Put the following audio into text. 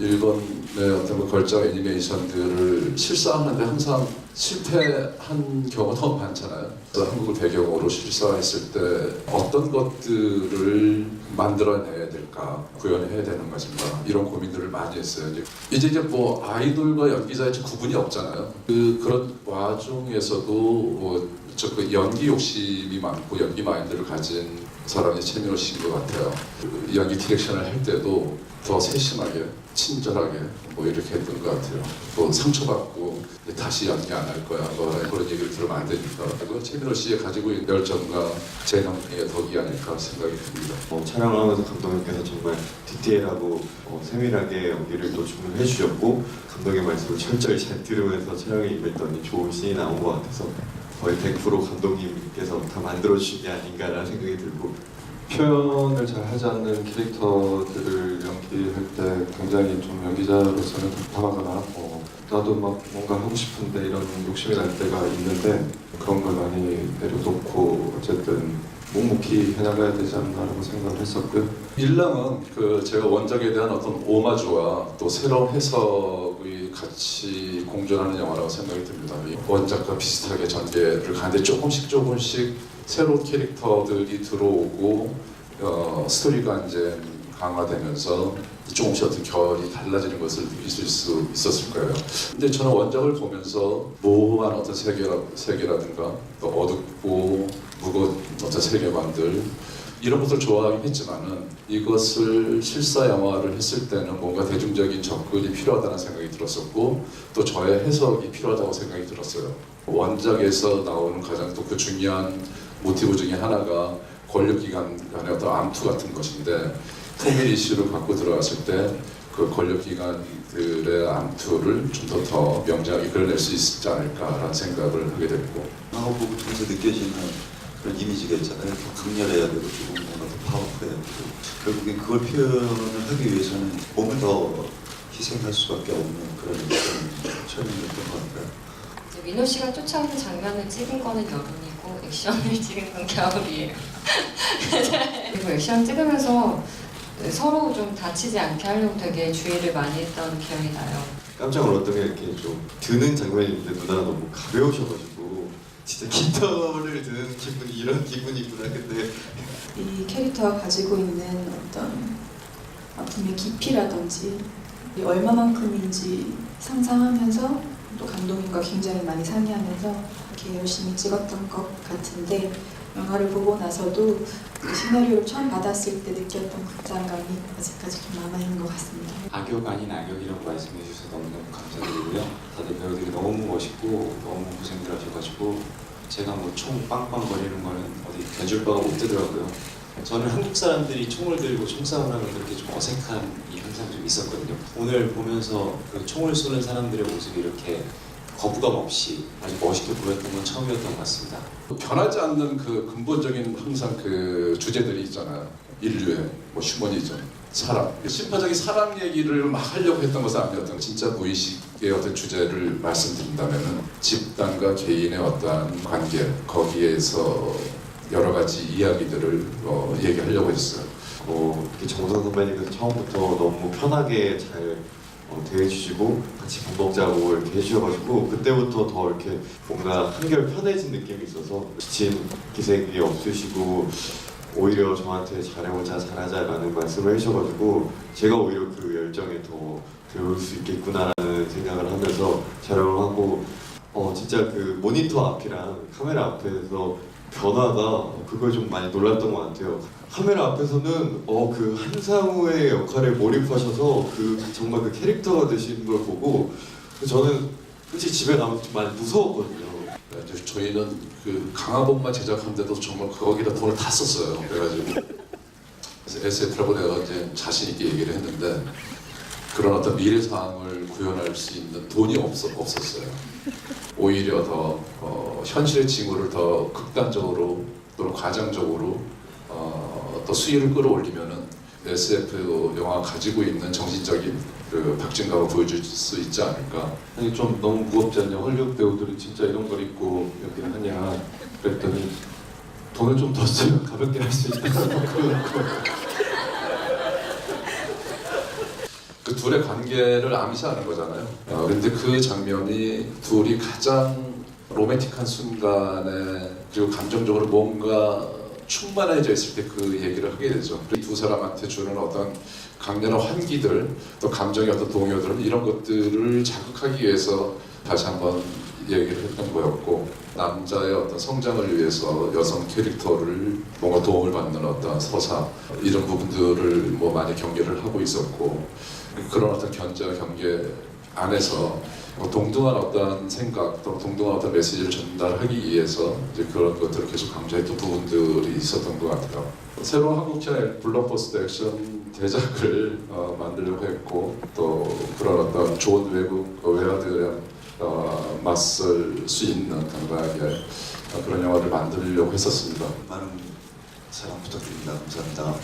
일본의 어떤 그 걸작 애니메이션들을 실사하는데 항상 실패한 경우가 너무 많잖아요. 그래서 한국을 배경으로 실사했을 때 어떤 것들을 만들어내야 될까, 구현해야 되는 것인가 이런 고민들을 많이 했어요. 이제 이제 뭐 아이돌과 연기자의 구분이 없잖아요. 그 그런 와중에서도 뭐 저그 연기 욕심이 많고 연기 마인드를 가진 사람이 씨인 것 같아요. 그 연기 디렉션을 할 때도 더 세심하게, 친절하게 뭐 이렇게 했던 것 같아요. 또 상처받고 다시 연기 안 할 거야. 뭐 그런 얘기를 들으면 안 되니까. 그리고 최민호 씨의 가지고 있는 열정과 재능이 덕이 아닐까 생각이 듭니다. 어, 촬영하면서 감독님께서 정말 디테일하고 어, 세밀하게 연기를 또 주문해 주셨고 감독의 말씀을 철저히 잘 들으면서 촬영에 임했더니 좋은 씬이 나온 것 같아서 거의 100% 감독님께서 다 만들어 주신 게 아닌가라는 생각이 들고 표현을 잘 하지 않는 캐릭터들을 연기할 때 굉장히 좀 연기자로서는 화가 나. 어, 나도 막 뭔가 하고 싶은데 이런 욕심이 날 때가 있는데 그런 걸 많이 내려놓고 어쨌든 묵묵히 해나가야 되지 않나라고 생각을 했었고요. 일랑은 그 제가 원작에 대한 어떤 오마주와 또 새로운 해석이 같이 공존하는 영화라고 생각이 듭니다. 이 원작과 비슷하게 전개를 가는데 조금씩 조금씩 새로운 캐릭터들이 들어오고 어, 스토리가 이제 강화되면서 조금씩 어떤 결이 달라지는 것을 느끼실 수 있었을 거예요. 근데 저는 원작을 보면서 모호한 어떤 세계라, 세계라든가 또 어둡고 무거운 어떤 세계관들 이런 것을 좋아하긴 했지만은 이것을 실사 영화를 했을 때는 뭔가 대중적인 접근이 필요하다는 생각이 들었었고 또 저의 해석이 필요하다고 생각이 들었어요. 원작에서 나오는 가장 또 그 중요한 모티브 중에 하나가 권력기관 간의 어떤 암투 같은 것인데 통일 이슈를 갖고 들어갔을 때 그 권력기관들의 암투를 좀 더 더 명쾌하게 그려낼 수 있지 않을까라는 생각을 하게 됐고 보고 통해서 느껴지는 그런 이미지가 있잖아요. 더 강렬해야 되고 조금 뭔가 더 파워풀해야 되고 결국엔 그걸 표현을 하기 위해서는 몸을 더 희생할 수밖에 없는 그런 촬영이었던 것 같아요. 이제 민호 씨가 쫓아오는 장면을 찍은 거는 여름이고 액션을 찍은 건 겨울이에요. 그리고 액션 찍으면서 서로 좀 다치지 않게 하려고 되게 주의를 많이 했던 기억이 나요. 깜짝 놀랐던 게 이렇게 좀 드는 장면이 있는데 누나가 너무 가벼우셔가지고 진짜 깃털을 드는 기분이 이런 기분이구나 근데. 이 캐릭터가 가지고 있는 어떤 아픔의 깊이라든지 얼마만큼인지 상상하면서 또 감독님과 굉장히 많이 상의하면서 이렇게 열심히 찍었던 것 같은데 영화를 보고 나서도 그 시나리오를 처음 받았을 때 느꼈던 극장감이 아직까지 좀 남아있는 것 같습니다. 악역 아닌 악역이라고 말씀해 주셔서 너무너무 감사드리고요. 다들 배우들이 너무 멋있고 너무 고생들 하셔가지고 제가 뭐 총 빵빵 거리는 거는 어디 견줄 바가 못 되더라고요. 저는 한국 사람들이 총을 들고 총싸움을 하면 그렇게 좀 어색함이 항상 좀 있었거든요. 오늘 보면서 그 총을 쏘는 사람들의 모습이 이렇게 거부감 없이 아주 멋있게 보였던 건 처음이었던 것 같습니다. 변하지 않는 그 근본적인 항상 그 주제들이 있잖아요. 인류의 뭐 휴머니즘, 사람. 심파적인 사람 얘기를 막 하려고 했던 것은 아니었던 진짜 무의식의 어떤 주제를 말씀드린다면은 집단과 개인의 어떤 관계 거기에서 여러 가지 이야기들을 어, 얘기하려고 했어요. 어, 정선 선배님께서 처음부터 너무 편하게 잘 어, 대해주시고 같이 밥 먹자고 이렇게 해주셔가지고 그때부터 더 이렇게 뭔가 한결 편해진 느낌이 있어서 지친 기색이 없으시고 오히려 저한테 잘해보자 잘하자라는 말씀을 해주셔가지고 제가 오히려 그 열정에 더 배울 수 있겠구나라는 생각을 하면서 촬영을 하고 어 진짜 그 모니터 앞이랑 카메라 앞에서 변화가 그걸 좀 많이 놀랐던 것 같아요. 카메라 앞에서는 어 그 한상우의 역할에 몰입하셔서 그 정말 그 캐릭터가 되시는 걸 보고 저는 솔직히 집에 가면 좀 많이 무서웠거든요. 저희는 그 강화복만 제작하는데도 정말 거기다 돈을 다 썼어요. 그래가지고 그래서 SF라고 내가 이제 자신 있게 얘기를 했는데 그런 어떤 미래 상황을 구현할 수 있는 돈이 없었, 없었어요. 오히려 더 어, 현실의 징후를 더 극단적으로 또는 과장적으로 어, 또 수위를 끌어올리면은 SF 영화가 가지고 있는 정신적인 그 박진감을 보여줄 수 있지 않을까? 아니 좀 너무 무겁지 않냐? 헐리우드 배우들이 진짜 이런 걸 입고 여기 하냐? 그랬더니 돈을 좀 더 쓰면 가볍게 할 수 있다고 그러고 그 둘의 관계를 암시하는 거잖아요. 어, 근데 그 장면이 둘이 가장 로맨틱한 순간에 그리고 감정적으로 뭔가 충만해져 있을 때 그 얘기를 하게 되죠. 이두 사람한테 주는 어떤 강렬한 환기들, 또 감정의 어떤 동요들 이런 것들을 자극하기 위해서 다시 한번 얘기를 했던 거였고 남자의 어떤 성장을 위해서 여성 캐릭터를 뭔가 도움을 받는 어떤 서사 이런 부분들을 뭐 많이 경계를 하고 있었고 그런 어떤 견제와 경계 안에서 뭐 동등한 어떤 생각 또 동등한 어떤 메시지를 전달하기 위해서 이제 그런 것들을 계속 강조했던 부분들이 있었던 것 같아요. 새로운 한국형 블록버스터 액션 대작을 어, 만들려고 했고 또 그런 어떤 좋은 외국 외화들에 어, 맞설 수 있는 당당하게 어, 그런 영화를 만들려고 했었습니다. 많은 사랑 부탁드립니다. 감사합니다.